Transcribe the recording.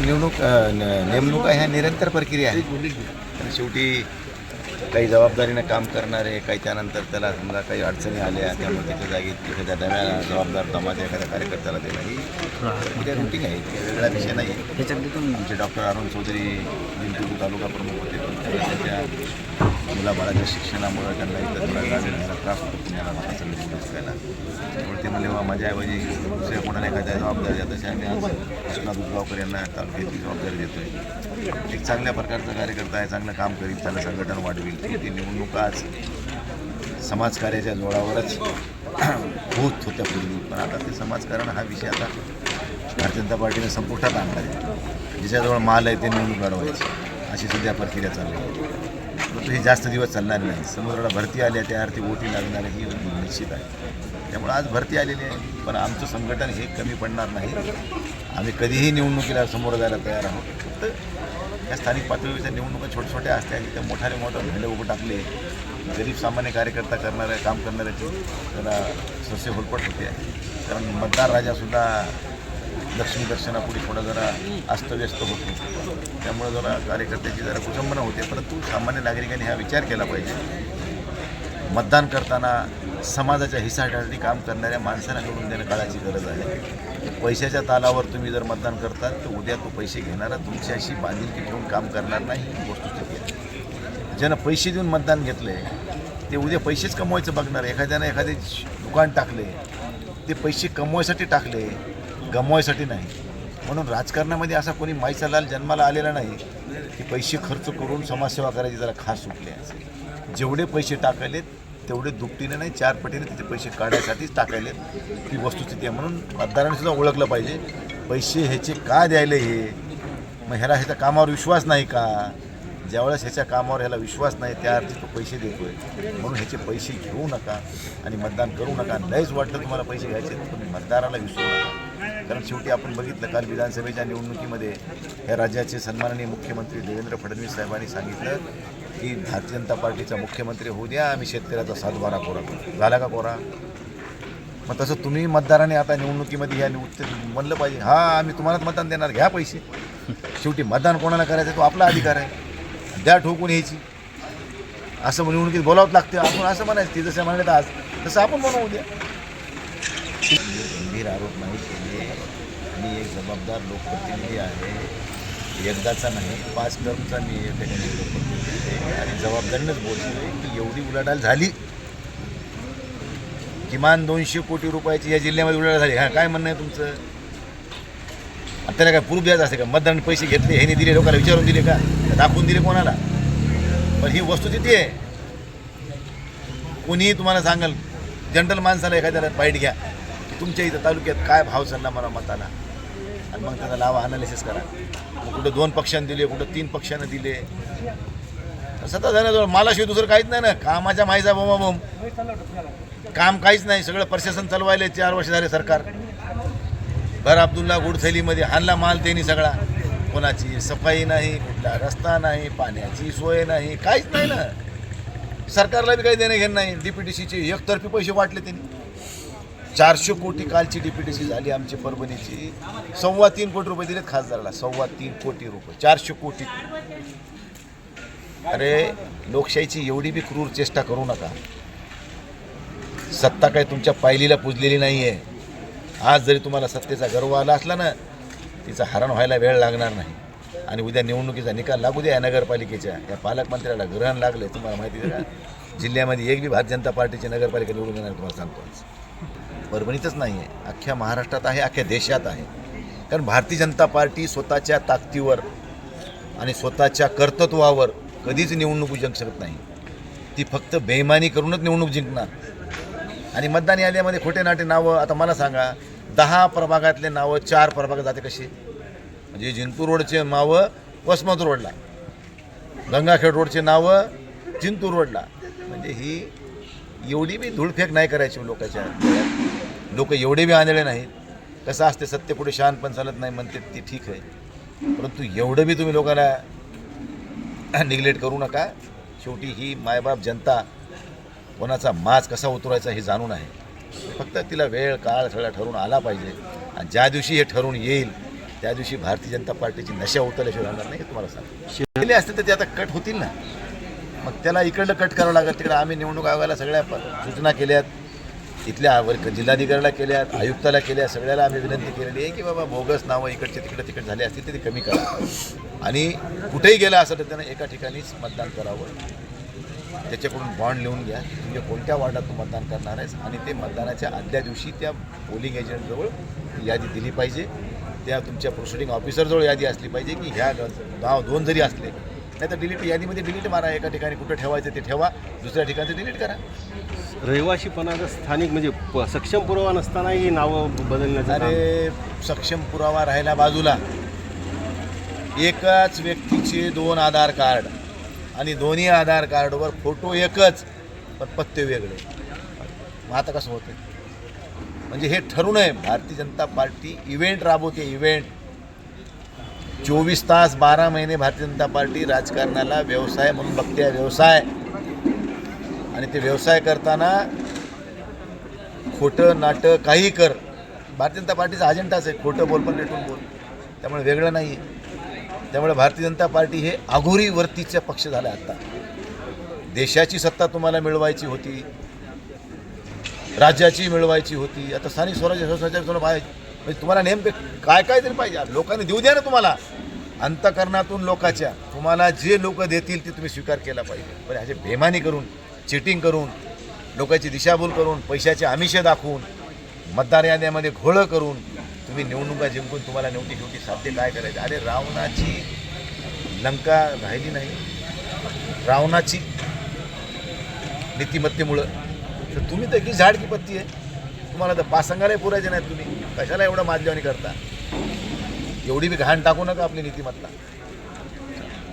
निवडणूक नेमणुका ह्या निरंतर प्रक्रिया आहे. शेवटी काही जबाबदारीनं काम करणारे काही त्यानंतर त्याला समजा काही अडचणी आल्या त्यामुळे त्याच्या जागी तिथे त्या नव्या जबाबदार दमाच्या एखाद्या कार्यकर्त्याला देणं ही प्रक्रिया रुटीन आहे वेगळा विषय नाही. आहे आमचे डॉक्टर अरुण चौधरी जिंतूर तालुका प्रमुख होते पण त्यांच्या मुलाबाळाच्या शिक्षणामुळं त्यांना इथं थोडा गावी त्रास होतो पुण्याला भागाचा निवडून असल्याला त्यामुळे ते म्हणले बा माझ्याऐवजी दुसऱ्या कोणाला एखाद्या जबाबदारी द्या तशा आम्ही आज कृष्णा दुधगावकर यांना तालुक्याची जबाबदारी देतोय. एक चांगल्या प्रकारचा कार्यकर्ता आहे चांगलं काम करील चांगलं संघटन वाढवेल. ती निवडणूक आज समाजकार्याच्या जोडावरच होत होत्या पूर्वी पण आता ते समाजकारण हा विषय आता भारतीय जनता पार्टीने संपुष्टात आणला आहे. ज्याच्याजवळ माल आहे ते निवडून लढवायचं. अशी सध्या प्रक्रिया चालू आहे. परंतु हे जास्त दिवस चालणार नाही. समुद्राला भरती आली आहे त्या अर्थी ओटी लागणार ही निश्चित आहे. त्यामुळे आज भरती आलेली आहे पण आमचं संघटन हे कमी पडणार नाही. आम्ही कधीही निवडणुकीला समोर जायला तयार आहोत. फक्त या स्थानिक पातळीवरच्या निवडणुका छोट्या छोट्या असते आणि त्या मोठ्याने मोठ्या भेले उभं टाकले. गरीब सामान्य कार्यकर्ता करणाऱ्या काम करणाऱ्याची जरा सस्य होलपट होते. कारण मतदार राजासुद्धा लक्ष्मी दर्शनापुढे थोडं जरा अस्तव्यस्त होतो. त्यामुळं जरा कार्यकर्त्याची जरा कुचंबना होते. परंतु सामान्य नागरिकांनी हा विचार केला पाहिजे. मतदान करताना समाजाच्या हिसासाठी काम करणाऱ्या माणसांना निवडून देणं काळाची गरज आहे. पैशाच्या तालावर तुम्ही जर मतदान करता तर उद्या तो पैसे घेणारा तुमच्याशी बांधिलकी ठेवून काम करणार नाही ही गोष्ट ज्यानं पैसे देऊन मतदान घेतले ते उद्या पैसेच कमवायचं बघणार. एखाद्यानं एखादे दुकान टाकले ते पैसे कमवायसाठी टाकले गमवायसाठी नाही. म्हणून राजकारणामध्ये असा कोणी माईचा लाल जन्माला आलेला नाही की पैसे खर्च करून समाजसेवा करायची जरा खास सुटली असेल जेवढे पैसे टाकायलेत तेवढे दुपटीने नाही चार पटीने तिथे पैसे काढायसाठीच टाकायलेत. ही वस्तुस्थिती आहे. म्हणून मतदारांनी सुद्धा ओळखलं पाहिजे पैसे ह्याचे का द्यायले हे? मग ह्याला ह्याच्या कामावर विश्वास नाही का? ज्यावेळेस ह्याच्या कामावर ह्याला विश्वास नाही त्या अर्थी तो पैसे देतोय. म्हणून ह्याचे पैसे घेऊ नका आणि मतदान करू नका. लयच वाटलं तुम्हाला पैसे घ्यायचे तुम्ही मतदाराला विसरू नका. कारण शेवटी आपण बघितलं काल विधानसभेच्या निवडणुकीमध्ये या राज्याचे सन्माननीय मुख्यमंत्री देवेंद्र फडणवीस साहेबांनी सांगितलं की भारतीय जनता पार्टीचा मुख्यमंत्री होऊ द्या आम्ही शेतकऱ्याचा सातबारा कोरा झाला का कोरा? मग तसं तुम्ही मतदाराने आता निवडणुकीमध्ये या निवृत्ती म्हणलं पाहिजे. हा आम्ही तुम्हालाच मतदान देणार घ्या पैसे. शेवटी मतदान कोणाला करायचं तो आपला अधिकार आहे. द्या ठोकून यायची. असं निवडणुकीत बोलावंच लागते. आपण असं म्हणायचं ते जसं म्हणले तर आज. तसं आपण म्हणू द्या. गंभीर आरोप नाही केले. मी एक जबाबदार लोकप्रतिनिधी आहे. एकदाचा नाही पाच टर्मचा मी या ठिकाणी लोकप्रतिनिधी आहे. आणि जबाबदारीनंच बोलतोय की एवढी उलाढाल झाली? किमान दोनशे कोटी रुपयाची या जिल्ह्यामध्ये उलाढाल झाली. हा काय म्हणणं आहे तुमचं? आता त्याला काय प्रूफ द्यायचं असते का? मतदारांनी पैसे घेतले हे दिले लोकांना विचारून दिले का दाखवून दिले कोणाला? पण ही वस्तू तिथे आहे. कोणीही तुम्हाला सांगाल जनरल माणसाला एखाद्याला पाईट घ्या. तुमच्या इथं तालुक्यात काय भाव चालला मला मताला? आणि मग त्याचा लावा अनालिसिस करा. मग कुठं दोन पक्षांनी दिले कुठं तीन पक्षानं दिले. सतत झाल्याजवळ मालाशिवाय दुसरं काहीच नाही ना. कामाच्या माईचा बोमा बोम. काम काहीच नाही. सगळं प्रशासन चालवायले चार वर्ष झाले सरकार. भर अब्दुल्ला गुडथैलीमध्ये हानला माल त्यांनी सगळा. कोणाची सफाई नाही कुठला रस्ता नाही पाण्याची सोय नाही काहीच नाही ना. सरकारला बी काही देणं घेणं नाही डी पी टी सीचे एकतर्फी पैसे वाटले त्यांनी. चारशे कोटी कालची डी पी सी झाली आमची परभणीची. सव्वा तीन कोटी रुपये दिलेत खासदाराला. सव्वा तीन कोटी रुपये. चारशे कोटी. अरे लोकशाहीची एवढी बी क्रूर चेष्टा करू नका. सत्ता काय तुमच्या पायलीला पुजलेली नाही आहे आज जरी तुम्हाला सत्तेचा गर्व आला असला ना तिचं हरण व्हायला वेळ लागणार नाही. आणि उद्या निवडणुकीचा निकाल लागू द्या या नगरपालिकेच्या. या पालकमंत्र्याला ग्रहण लागलं तुम्हाला माहिती आहे का जिल्ह्यामध्ये एक बी भारतीय जनता पार्टीची नगरपालिका निवडून येणार तुम्हाला सांगतो आज. परभणीतच नाही आहे अख्ख्या महाराष्ट्रात आहे अख्ख्या देशात आहे. कारण भारतीय जनता पार्टी स्वतःच्या ताकदीवर आणि स्वतःच्या कर्तृत्वावर कधीच निवडणूक जिंकू शकत नाही. ती फक्त बेईमानी करूनच निवडणूक जिंकणार. आणि मतदान यादीमध्ये खोटे नाटे नावं आता मला सांगा दहा प्रभागातले नावं चार प्रभागात जाते कशी म्हणजे जिंतूर रोडचे नावं वसमत रोडला. गंगाखेड रोडचे नावं जिंतूर रोडला. म्हणजे ही एवढी बी धूळफेक नाही करायची लोकांच्या. लोक एवढे बी आंधळे नाहीत. कसं असते सत्य पुढे पण चालत नाही म्हणते ती ठीक आहे. परंतु एवढं बी तुम्ही लोकांना निग्लेक्ट करू नका. शेवटी ही मायबाप जनता कोणाचा माज कसा उतरायचा हे जाणून आहे. फक्त तिला वेळ काळ सगळा ठरून आला पाहिजे. आणि ज्या दिवशी हे ठरून येईल त्या दिवशी भारतीय जनता पार्टीची नशा उतरल्याशिवाय राहणार नाही हे तुम्हाला सांग केले असते तर ते आता कट होतील ना. मग त्याला इकडलं कट करावं लागत तिकडे आम्ही निवडणूक आयोगाला सगळ्या प- सूचना केल्यात. इथल्या वर जिल्हाधिकाऱ्याला केल्या आयुक्ताला केल्या सगळ्याला आम्ही विनंती केलेली आहे की बाबा बोगस नावं इकडचे तिकडे तिकडे झाले असतील तर ते कमी करा. आणि कुठेही गेलं असं तर त्यांना एका ठिकाणीच मतदान करावं. त्याच्याकडून बॉन्ड लिहून घ्या. म्हणजे कोणत्या वार्डात तू मतदान करणार आहेस? आणि ते मतदानाच्या आदल्या दिवशी त्या पोलिंग एजंटजवळ यादी दिली पाहिजे. त्या तुमच्या प्रोसिडिंग ऑफिसरजवळ यादी असली पाहिजे की ह्या गाव नाव दोन जरी असले नाही तर डिलीट यादीमध्ये डिलीट मारा. एका ठिकाणी कुठं ठेवायचं ते ठेवा. दुसऱ्या ठिकाणचं डिलीट करा. रहिवाशीपणाचा स्थानिक म्हणजे प- सक्षम पुरावा नसतानाही ही नावं बदलण्याचं काम अरे सक्षम पुरावा राहिला बाजूला. एकाच व्यक्तीचे दोन आधार कार्ड आणि दोन्ही आधार कार्डवर फोटो एकच पण पत्ते वेगळे. मग आता कसं होतं म्हणजे हे ठरू नये. भारतीय जनता पार्टी इव्हेंट राबवते इव्हेंट. चोवीस तास बारा महिने भारतीय जनता पार्टी राजकारणाला व्यवसाय म्हणून बघते आहे, व्यवसाय. आणि ते व्यवसाय करताना खोटं नाटं काही कर. भारतीय जनता पार्टीचा अजेंडाच आहे खोटं बोल पण नेटून बोल. त्यामुळे वेगळं नाही त्यामुळे भारतीय जनता पार्टी हे आघोरी पक्ष झाला आता. देशाची सत्ता तुम्हाला मिळवायची होती. राज्याची मिळवायची होती. आता स्थानिक स्वराज्य संस्थाच्या तुम्हाला पाहिजे म्हणजे तुम्हाला नेमके काय काय तरी पाहिजे. लोकांनी देऊ द्या ना तुम्हाला. अंतकरणातून लोकाच्या. तुम्हाला जे लोक देतील ते तुम्ही स्वीकार केला पाहिजे. पण ह्याची बेमानी करून चिटिंग करून लोकांची दिशाभूल करून पैशाचे आमिषे दाखवून मतदार याद्यामध्ये घोळं करून तुम्ही निवडणुका जिंकून तुम्हाला नेवटी शेवटी साध्य काय करायचं? अरे रावणाची लंका राहिली नाही. रावणाची नीतिमत्तेमुळं. तर तुम्ही तर की झाड की पत्ती आहे. तुम्हाला तर पासंगाला पुरायचे नाहीत तुम्ही. कशाला एवढं माजल्यावानी करता? एवढी बी घाण टाकू नका आपली नीतिमत्ता.